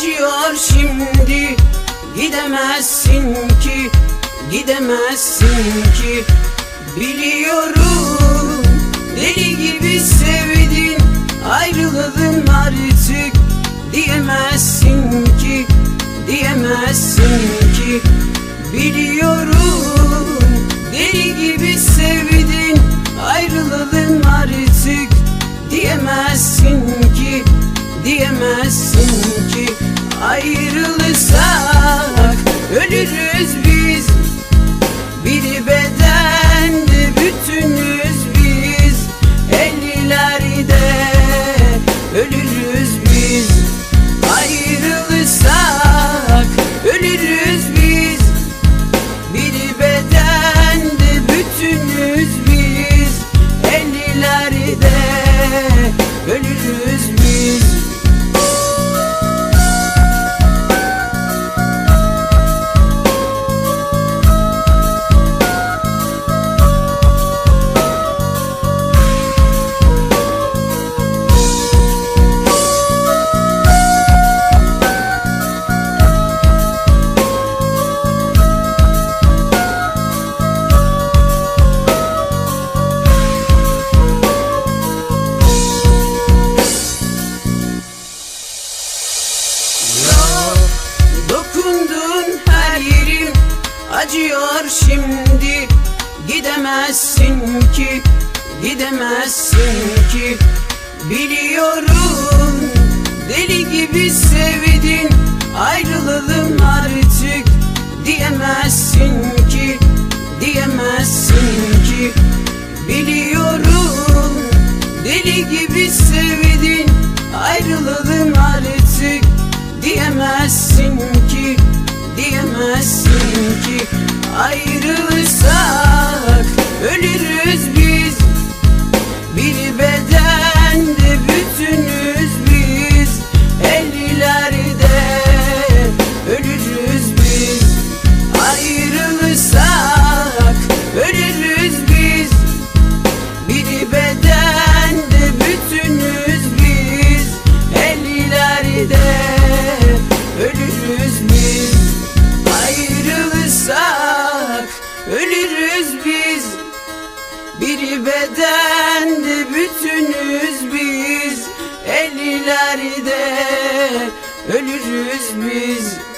acıyor şimdi? Gidemezsin ki, gidemezsin ki. Biliyorum deli gibi sevdin Ayrılalım artık. Diyemezsin ki, diyemezsin ki do Gidemezsin ki, gidemezsin ki. Biliyorum deli gibi sevdin Ayrılalım artık. Ölürüz biz. Bir bedende bütünüz biz. Ellilerde ölürüz biz.